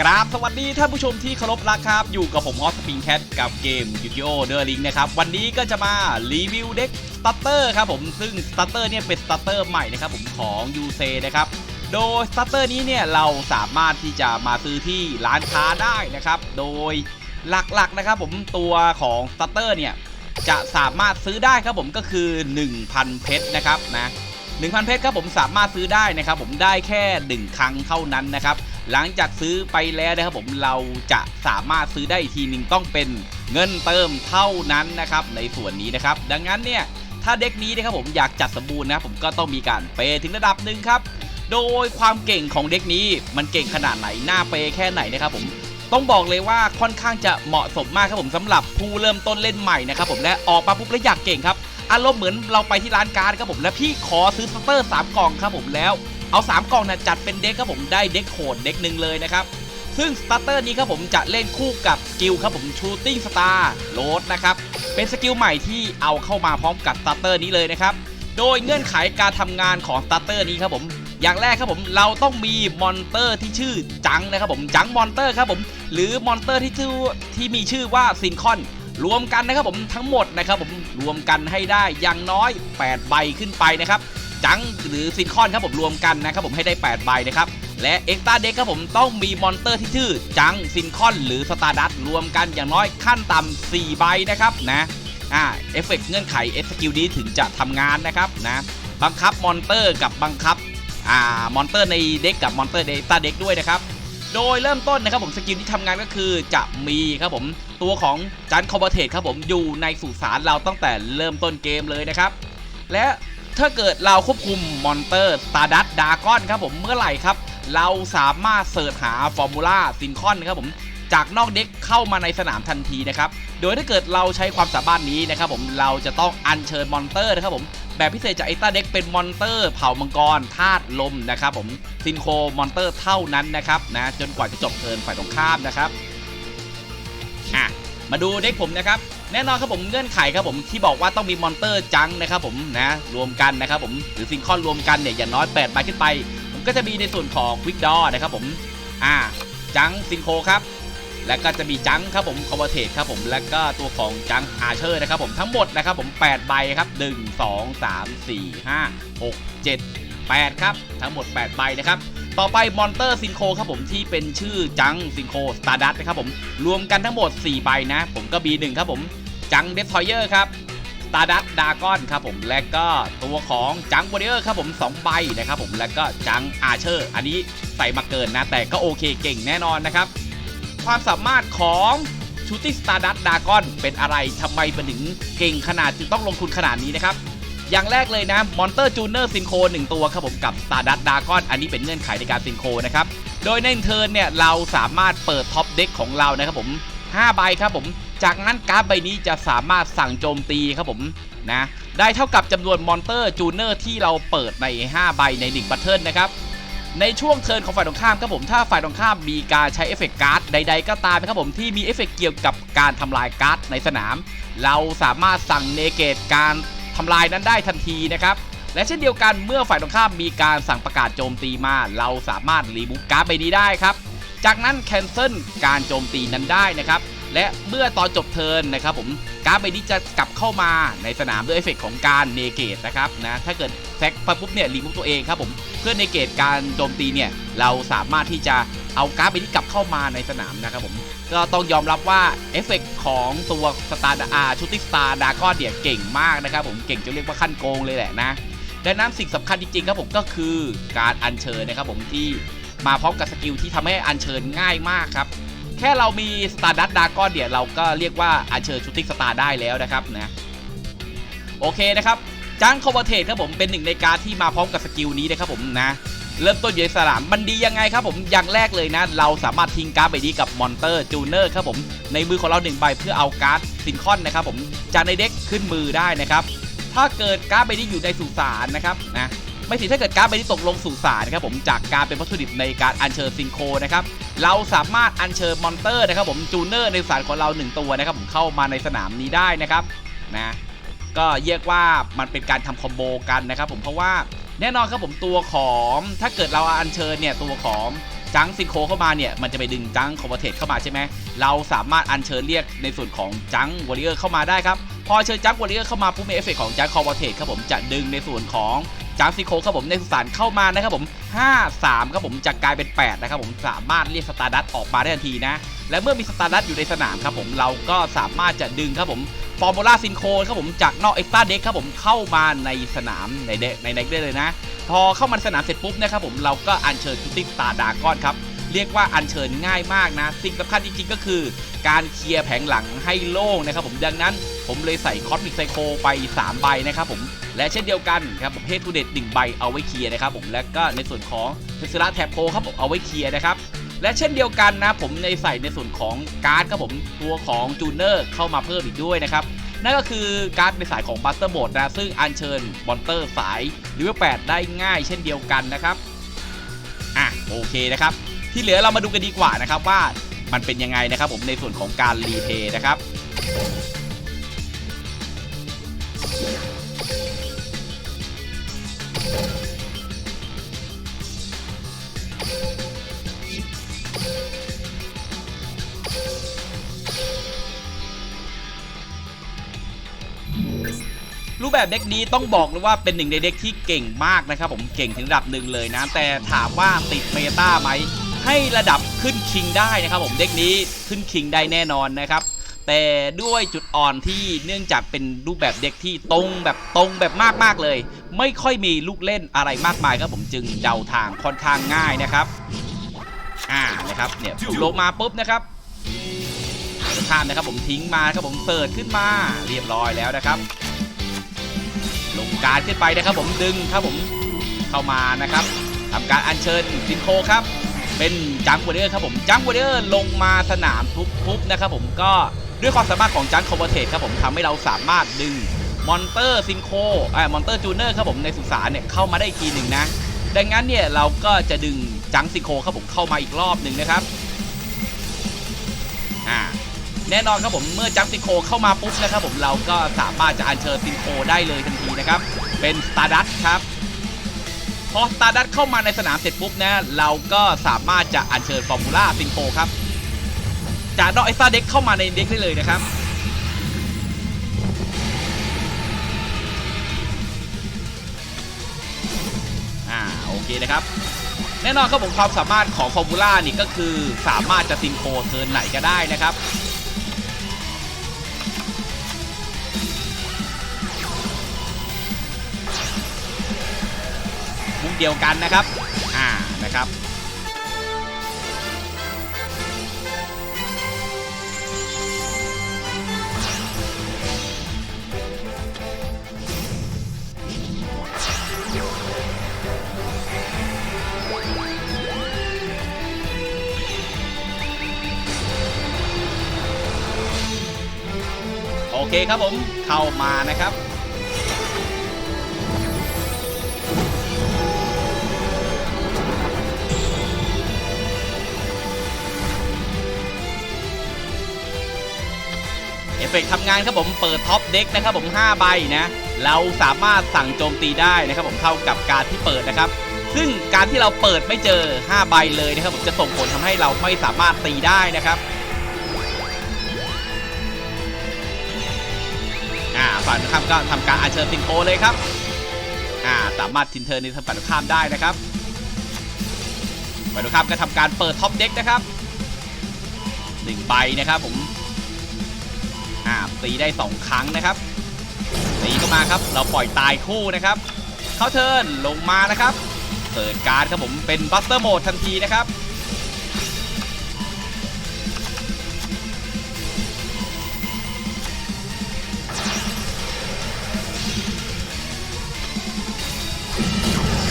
กราบสวัสดีท่านผู้ชมที่เคารพรักครับ อยู่กับผมฮอสปิงแคทกับเกมยูกิโอเดอร์ลิงนะครับ วันนี้ก็จะมารีวิวเด็กสตัตเตอร์ครับผมซึ่งสตัตเตอร์เนี่ยเป็นสตัตเตอร์ใหม่นะครับผมของยูเซนะครับ โดยสตัตเตอร์นี้เนี่ยเราสามารถที่จะมาซื้อที่ร้านค้าได้นะครับ โดยหลักๆนะครับผมตัวของสตัตเตอร์เนี่ยจะสามารถซื้อได้ครับผมก็คือ 1,000 เพชรนะครับนะ1,000 เพชรครับผมสามารถซื้อได้นะครับผมได้แค่ 1 ครั้งเท่านั้นนะครับ หลังจากซื้อไปแล้วนะครับผมเราจะสามารถซื้อได้อีกทีหนึ่งต้องเป็นเงินเติมเท่านั้นนะครับในส่วนนี้นะครับดังนั้นเนี่ยถ้าเด็กนี้นะครับผมอยากจัดสมบูรณ์นะครับผมก็ต้องมีการเปย์ถึงระดับหนึ่งครับโดยความเก่งของเด็กนี้มันเก่งขนาดไหนหน้าเปย์แค่ไหนนะครับผมต้องบอกเลยว่าค่อนข้างจะเหมาะสมมากครับผมสำหรับผู้เริ่มต้นเล่นใหม่นะครับผมและออกมาปุ๊บแล้วอยากเก่งครับอารมณ์เหมือนเราไปที่ร้านการ์ดครับผมและพี่ขอซื้อสเตอร์3กล่องครับผมแล้ว เอา 3 กล่องนะจัดเป็นเด็กครับผมได้เด็กโหดเด็กหนึ่งเลยนะครับซึ่งสตาร์เตอร์นี้ครับผมจะเล่นคู่กับสกิลครับผมชูติ้งสตาร์โหลดนะครับเป็นสกิลใหม่ที่เอาเข้ามาพร้อมกับสตาร์เตอร์นี้เลยนะครับโดยเงื่อนไขการทำงานของสตาร์เตอร์นี้ครับผมอย่างแรกครับผมเราต้องมีมอนเตอร์ที่ชื่อจังนะครับผมจังมอนเตอร์ครับผมหรือมอนเตอร์ที่ชื่อที่มีชื่อว่าซินคอนรวมกันนะครับผมทั้งหมดนะครับผมรวมกันให้ได้อย่างน้อย 8 ใบขึ้นไปนะครับ จังหรือซินคอนครับผมรวมกันนะครับผมให้ได้8ใบนะครับและเอ็กซ์ตาเด็กครับผมต้องมีมอนเตอร์ที่ชื่อจังซินคอนหรือสตาร์ดัตรวมกันอย่างน้อยขั้นต่ำ4ใบนะครับนะอ่าเอฟเฟกต์เงื่อนไขเอสกิลนี้ถึงจะทำงานนะครับนะบังคับมอนเตอร์กับบังคับอ่ามอนเตอร์ในเด็กกับมอนเตอร์เดตาเด็กด้วยนะครับโดยเริ่มต้นนะครับผมสกิลที่ทำงานก็คือจะมีครับผมตัวของจันคอมเบเทตครับผมอยู่ในสุสานเราตั้งแต่เริ่มต้นเกมเลยนะครับและ ถ้าเกิดเราควบคุมมอนเตอร์ตาดัตดากอนครับผมเมื่อไหร่ครับ เราสามารถเสิร์ชหาฟอร์มูล่าซินคอนครับผมจากนอกเด็กเข้ามาในสนามทันทีนะครับ โดยถ้าเกิดเราใช้ความสามารถนี้นะครับผม เราจะต้องอัญเชิญมอนเตอร์นะครับผม แบบพิเศษจากไอต้าเด็กเป็นมอนเตอร์ เผ่ามังกรธาตุลมนะครับผมซินโคมอนเตอร์เท่านั้นนะครับนะจนกว่าจะจบเทินฝ่ายตรงข้ามนะครับ อะ มาดูเด็กผมนะครับ แน่นอนครับผมเงื่อนไขครับผมที่บอกว่าต้องมีมอนเตอร์จังนะครับผมนะรวมกันนะครับผมหรือซิงคอนรวมกันเนี่ยอย่างน้อย8ใบขึ้นไป ผมก็จะมีในส่วนของควิกดอนะครับผมอ่าจังซินโคครับแล้วก็จะมีจังครับผมคอมเวอร์เทครับผมแล้วก็ตัวของจังอาเชอร์นะครับผมทั้งหมดนะครับผม8ใบครับ 1 2 3 4 5 6 7 8 ครับ ทั้งหมด 8 ใบนะครับต่อไปมอนเตอร์ซินโคครับผมที่เป็นชื่อจังซินโคสตาร์ดัตนะครับผมรวมกันทั้งหมด 4 ใบนะ ผมก็ B1 ครับผม จังเดสทอยเออร์ครับสตาร์ดัตดากอนครับผมและก็ตัวของจังวอริเออร์ครับผม2ใบนะครับผมแล้วก็จังอาเชอร์ อันนี้ใส่มาเกินนะแต่ก็โอเคเก่งแน่นอนนะครับ ความสามารถของชูติสตาร์ดัตดากอนเป็นอะไรทำไมมันถึงเก่งขนาดจึงต้องลงทุนขนาดนี้นะครับอย่างแรกเลยนะมอนเตอร์จูเนอร์ซินโคหนึ่งตัวครับผมกับสตาร์ดัตดากอนอันนี้เป็นเงื่อนไขในการซินโคนะครับ โดยในเทิร์นเนี่ย เราสามารถเปิดท็อปเด็กของเรานะครับผม 5 ใบครับผม จากนั้นการ์ดใบนี้จะสามารถสั่งโจมตีครับผมนะได้เท่ากับจำนวนมอนเตอร์จูเนอร์ที่เราเปิดใน 5 ใบใน1บัตเทิลนะครับในช่วงเทิร์นของฝ่ายตรงข้ามครับผมถ้าฝ่ายตรงข้ามมีการใช้เอฟเฟกต์การ์ดใด ๆ ก็ตามนะครับผมที่มีเอฟเฟกต์เกี่ยวกับการทำลายการ์ดในสนาม เราสามารถสั่งเนเกตการทำลายนั้นได้ทันทีนะครับและเช่นเดียวกันเมื่อฝ่ายตรงข้ามมีการสั่งประกาศโจมตีมา เราสามารถรีมูฟการ์ดใบนี้ได้ครับจากนั้นแคนเซิลการโจมตีนั้นได้นะครับ และเมื่อตอนจบเทิร์นนะครับผมการ์ดใบนี้จะกลับเข้ามาในสนามด้วยเอฟเฟกต์ของการเนเกตนะครับนะถ้าเกิดแซกไปปุ๊บเนี่ยรีมูฟตัวเองครับผมเพื่อในเกตการโจมตีเนี่ยเราสามารถที่จะเอาการ์ดใบนี้กลับเข้ามาในสนามนะครับผมก็ต้องยอมรับว่าเอฟเฟกของตัวสตาร์อาชูติสตาร์ดากอนเนี่ยเก่งมากนะครับผมเก่งจนเรียกว่าขั้นโกงเลยแหละนะดังนั้นสิ่งสำคัญจริงๆครับผมก็คือการอัญเชิญนะครับผมที่มาพร้อมกับสกิลที่ทำให้อัญเชิญง่ายมากครับ ค่เรามีสตาร์ดัตดาก้อนเนี่ยเราก็เรียกว่าอัญเชิญชูติสตาร์ได้แล้วนะครับนะโอเคนะครับจังคอมเวอร์เทตครับผมเป็นหนึ่งในการที่มาพร้อมกับสกิลนี้นะครับผมนะเริ่มต้นอยู่ในสนามมันดียังไงครับผมอย่างแรกเลยนะ เราสามารถทิ้งการ์ดใบนี้กับมอนเตอร์จูเนอร์ครับผมในมือของเราหนึ่งใบเพื่อเอาการ์ดซินคอนนะครับผมจากในเด็กขึ้นมือได้นะครับ ถ้าเกิดการ์ดใบนี้อยู่ในสุสานนะครับนะ ไม่สิถ้าเกิดการ์ดใบนี้ตกลงสุสานนะครับผมจากการเป็นวัตถุดิบในการอัญเชิญซินโคนะครับเราสามารถอัญเชิญมอนเตอร์นะครับผมจูเนอร์ในสานของเราหนึ่งตัวนะครับผมเข้ามาในสนามนี้ได้นะครับนะก็เรียกว่ามันเป็นการทำคอมโบกันนะครับผมเพราะว่าแน่นอนครับผมตัวของถ้าเกิดเราอัญเชิญเนี่ยตัวของจังซิงโคเข้ามาเนี่ยมันจะไปดึงจังคอมเพเทเข้ามาใช่ไหมเราสามารถอัญเชิญเรียกในส่วนของจังวอริเออร์เข้ามาได้ครับพอเชิญจังวอริเออร์เข้ามาปุ๊บมีเอฟเฟกของจังคอมเพเทครับผมจะดึงในส่วนของ จังซิโคครับผมในสุสานเข้ามานะครับผม5 3ครับผมจะกลายเป็น 8 นะครับผมสามารถเรียกสตาร์ดัตออกมาได้ทันทีนะ และเมื่อมีสตาร์ดัตอยู่ในสนามครับผมเราก็สามารถจะดึงครับผมฟอร์มูล่าซินโคครับผมจากนอกเอ็กซ์ต้าเด็กครับผมเข้ามาในสนามในเด็กในเด็กได้เลยนะ พอเข้ามาสนามเสร็จปุ๊บนะครับผมเราก็อัญเชิญชุติสตาร์ดาก้อนครับเรียกว่าอัญเชิญง่ายมากนะสิ่งสำคัญจริงๆก็คือ การเคลียร์แผงหลังให้โล่งนะครับผมดังนั้นผมเลยใส่คอสมิกไซโคไป 3 ใบนะครับผม และเช่นเดียวกันครับผมเฮทูเดตหนึ่งใบเอาไว้เคลียร์นะครับผมและก็ในส่วนของเทสลาแท็บโคครับผมเอาไว้เคลียร์นะครับและเช่นเดียวกันนะผมในใส่ในส่วนของการ์ดครับผมตัวของจูเนอร์เข้ามาเพิ่มอีกด้วยนะครับนั่นก็คือการ์ดในสายของบัสเตอร์โหมดนะซึ่งอัญเชิญมอนเตอร์สายเลเวล8ได้ง่ายเช่นเดียวกันนะครับอะโอเคนะครับที่เหลือเรามาดูกันดีกว่านะครับว่ามันเป็นยังไงนะครับผมในส่วนของการรีเพย์นะครับ รูปแบบเด็กนี้ต้องบอกเลยว่าเป็นหนึ่งในเด็กที่เก่งมากนะครับผมเก่งถึงระดับหนึ่งเลยนะ แต่ถามว่าติดเมตาไหมให้ระดับขึ้นคิงได้นะครับผมเด็กนี้ขึ้นคิงได้แน่นอนนะครับแต่ด้วยจุดอ่อนที่เนื่องจากเป็นรูปแบบเด็กที่ตรงแบบตรงแบบมากๆเลย ไม่ค่อยมีลูกเล่นอะไรมากมายครับผมจึงเดาทางค่อนข้างง่ายนะครับอ่านะครับเนี่ยผลงมาปุ๊บนะครับข้ามนะครับผมทิ้งมาครับผมเปิดขึ้นมาเรียบร้อยแล้วนะครับ ลงการขึ้นไปนะครับผมดึงครับผมเข้ามานะครับทำการอัญเชิญซินโคครับ เป็นจังวอร์เดอร์ครับผมจังวอร์เดอร์ลงมาสนามทุบๆนะครับผมก็ด้วยความสามารถของจังคอมเบเทครับผมทำให้เราสามารถดึงมอนเตอร์ซินโคไอ่ามอนเตอร์จูเนอร์ครับผมในสุสานเนี่ยเข้ามาได้อีกทีหนึ่งนะ ดังนั้นเนี่ยเราก็จะดึงจังซินโคครับผมเข้ามาอีกรอบหนึ่งนะครับ แน่นอนครับผมเมื่อจัมซิโคเข้ามาปุ๊บนะครับผมเราก็สามารถจะอัญเชิญซิโคได้เลยทันทีนะครับ เป็นสตาร์ดัตครับพอสตาร์ดัตเข้ามาในสนามเสร็จปุ๊บนะเราก็สามารถจะอัญเชิญฟอร์มูล่าซิโคครับจากดอกไอซ่าเด็กเข้ามาในเด็กได้เลยนะครับอ่าโอเคนะครับแน่นอนครับผมความสามารถของฟอร์มูล่านี่ก็คือสามารถจะซินโคเทิร์นไหนก็ได้นะครับ เดียวกันนะครับ อ่านะครับโอเคครับผมเข้ามานะครับ ฟเฟกทำงานครับผมเปิดท็อปเด็กนะครับผม5ใบนะเราสามารถสั่งโจมตีได้นะครับผมเท่ากับการที่เปิดนะครับ ซึ่งการที่เราเปิดไม่เจอ 5 ใบเลยนะครับผมจะส่งผลทำให้เราไม่สามารถตีได้นะครับอ่าฝั่งข้ามก็ทำการอัญเชิญซิงโกเลยครับอ่าสามารถทินเทอร์ในฝั่งข้ามได้นะครับฝั่งข้ามก็ทำการเปิดท็อปเด็กนะครับหนึ่งใบนะครับผม อ่าตีได้ 2 ครั้งนะครับตีเข้ามาครับ เราปล่อยตายคู่นะครับ เข้าเทิร์นลงมานะครับเปิดการดครับผมเป็นบัสเตอร์โหมดทันทีนะครับ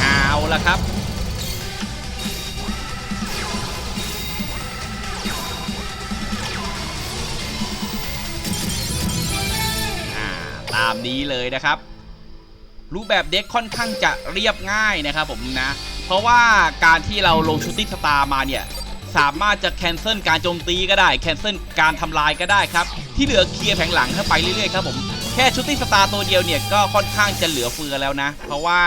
เอาละครับ ตามนี้เลยนะครับ รูปแบบเด็กค่อนข้างจะเรียบง่ายนะครับผมนะ เพราะว่าการที่เราลงชูตติ้งสตาร์มาเนี่ยสามารถจะแคนเซิลการโจมตีก็ได้แคนเซิลการทำลายก็ได้ครับ ที่เหลือเคลียร์แผงหลังเข้าไปเรื่อยๆครับผมแค่ชูตติ้งสตาร์ตัวเดียวเนี่ยก็ค่อนข้างจะเหลือเฟือแล้วนะ เพราะว่า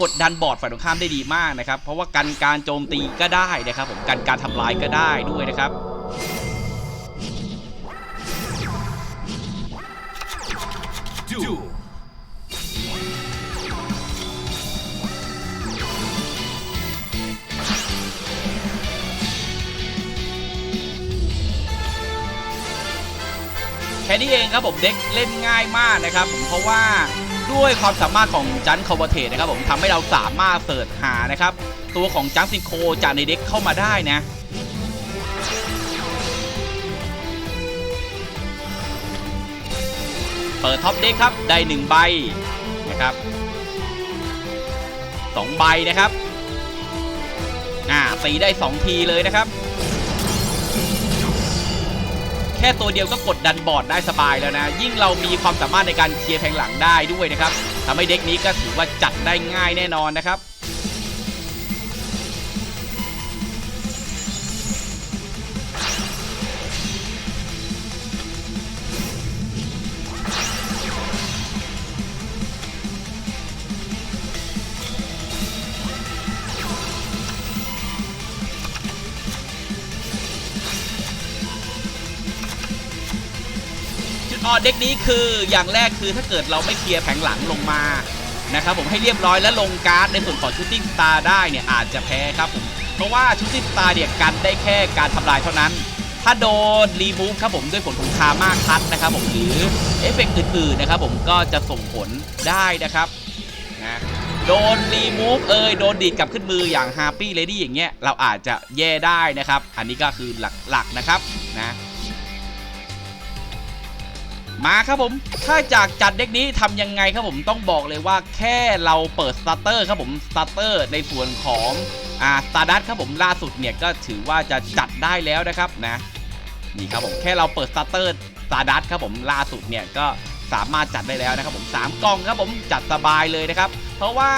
กดดันบอร์ดฝ่ายตรงข้ามได้ดีมากนะครับ เพราะว่ากันการโจมตีก็ได้นะครับ ผมกันการทำลายก็ได้ด้วยนะครับ แค่นี้เองครับผมเด็กเล่นง่ายมากนะครับผมเพราะว่าด้วยความสามารถของจันคอ v วเทสนะครับผมทำให้เราสามารถเสิร์ชหานะครับตัวของจังซินโคจากในเด็กเข้ามาได้นะ เปิดท็อปเด็กครับได้1ใบนะครับ2ใบนะครับอ่าตีได้ 2 ทีเลยนะครับ แค่ตัวเดียวก็กดดันบอร์ดได้สบายแล้วนะ ยิ่งเรามีความสามารถในการเคลียร์แผงหลังได้ด้วยนะครับทำให้เด็กนี้ก็ถือว่าจัดได้ง่ายแน่นอนนะครับ ออเด็กนี้คืออย่างแรกคือถ้าเกิดเราไม่เคลียร์แผงหลังลงมานะครับผมให้เรียบร้อยแล้วลงการ์ดในส่วนของชูตติ้งสตาร์ได้เนี่ยอาจจะแพ้ครับผมเพราะว่าชูตติ้งสตาร์เนี่ยกันได้แค่การทำลายเท่านั้น ถ้าโดนรีมูฟครับผมด้วยผลของคาร์มาคัตนะครับผมหรือเอฟเฟกต์อื่นๆนะครับผมก็จะส่งผลได้นะครับนะโดนรีมูฟเอยโดนดีดกลับขึ้นมืออย่างฮาร์ปี้เลดี้อย่างเงี้ยเราอาจจะแย่ได้นะครับ อันนี้ก็คือหลักๆนะครับนะ มาครับผม ถ้าจากจัดเด็กนี้ทำยังไงครับผมต้องบอกเลยว่าแค่เราเปิดสตาร์เตอร์ครับผมสตาร์เตอร์ในส่วนของอ่าสตาร์ดัตครับผมล่าสุดเนี่ยก็ถือว่าจะจัดได้แล้วนะครับนะนี่ครับผมแค่เราเปิดสตาร์เตอร์สตาร์ดัตครับผมล่าสุดเนี่ยก็สามารถจัดได้แล้วนะครับผม3กล่องครับผมจัดสบายเลยนะครับ เพราะว่า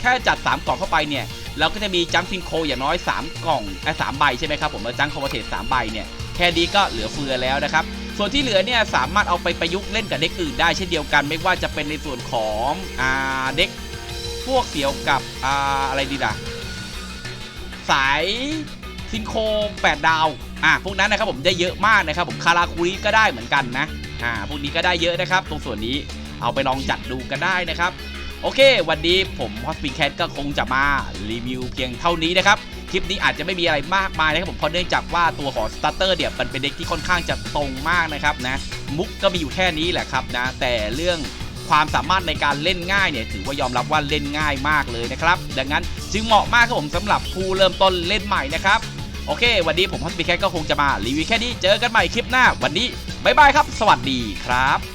แค่จัด 3 กล่องเข้าไปเนี่ยเราก็จะมีจัมพินโคอย่างน้อย 3 กล่องไอ้สามใบใช่ไหมครับผมแล้วจังคอมเทสสามใบเนี่ยแค่นี้ก็เหลือเฟือแล้วนะครับ ส่วนที่เหลือเนี่ยสามารถเอาไปประยุกต์เล่นกับเด็กอื่นได้เช่นเดียวกัน ไม่ว่าจะเป็นในส่วนของอ่าเด็กพวกเกี่ยวกับอ่าอะไรดีล่ะสายซินโค8ดาวอ่าพวกนั้นนะครับผมได้เยอะมากนะครับผมคาราคุริก็ได้เหมือนกันนะอ่าพวกนี้ก็ได้เยอะนะครับ ตรงส่วนนี้เอาไปลองจัดดูกันได้นะครับ โอเค วันนี้ผมฮอสปีแคทก็คงจะมารีวิวเพียงเท่านี้นะครับ คลิปนี้อาจจะไม่มีอะไรมากมายนะครับผมเพราะเนื่องจากว่าตัวของสตาร์เตอร์เนี่ยมันเป็นเด็กที่ค่อนข้างจะตรงมากนะครับนะมุกก็มีอยู่แค่นี้แหละครับนะแต่เรื่องความสามารถในการเล่นง่ายเนี่ยถือว่ายอมรับว่าเล่นง่ายมากเลยนะครับ ดังนั้นจึงเหมาะมากครับผมสำหรับผู้เริ่มต้นเล่นใหม่นะครับ โอเค วันนี้ผมฮอสปีแคทก็คงจะมารีวิวแค่นี้เจอกันใหม่คลิปหน้า วันนี้บ๊ายบายครับ สวัสดีครับ